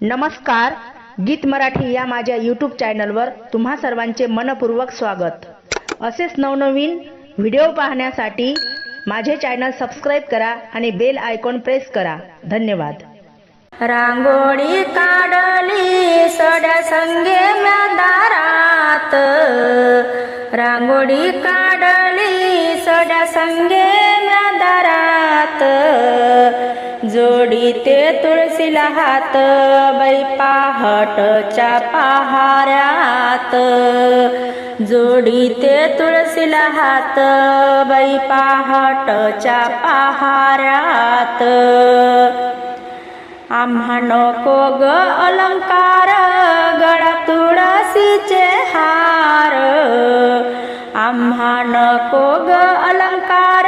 नमस्कार गीत मराठी या माझ्या यूट्यूब चॅनलवर तुम्हा सर्वांचे मनपूर्वक स्वागत. असेच नवनवीन व्हिडिओ पाहण्यासाठी माझे चॅनल सबस्क्राईब करा आणि बेल आयकॉन प्रेस करा. धन्यवाद. रांगोळी काढली सड्या संगे दारात रांगोळी काढली सड्या संगे ते तुळशीला हात बाई पहाटच्या पहाऱ्यात. जोडी ते तुळशीला हात बाई पहाटच्या पहाऱ्यात. आम्हा नको ग अलंकार गळा तुळशीचे हार. आम्हा नको ग अलंकार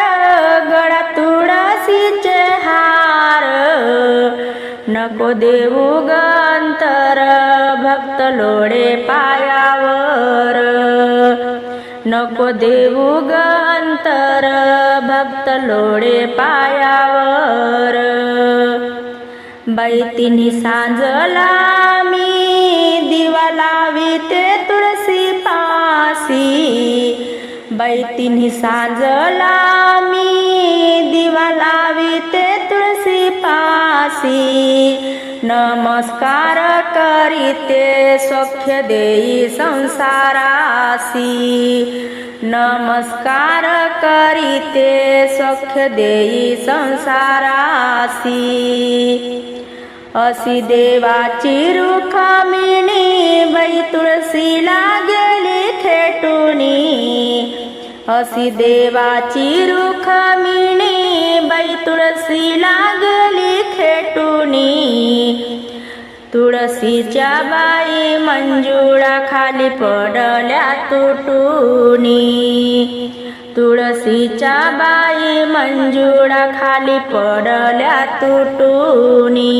नको देऊ गंतर भक्त लोडे पायावर. नको देऊ गंतर भक्त लोडे पायावर. बाई सांजला मी दिवा लाविते तुळशी पासी बाई सांजला मी दिवा लाविते तुळशी पासी नमस्कार करीते सौख्य देई संसारासी। नमस्कार करीते सौख्य देई संसारासी। असी देवाची रुखामिणी बाई तुळशीला गेली खेटुनी। असी देवाची रुखामिणी तुळशीच्या बाई मंजुळा खाली पडल्या तुटुनी. तुळशीच्या बाई मंजुळा खाली पडल्या तुटुनी.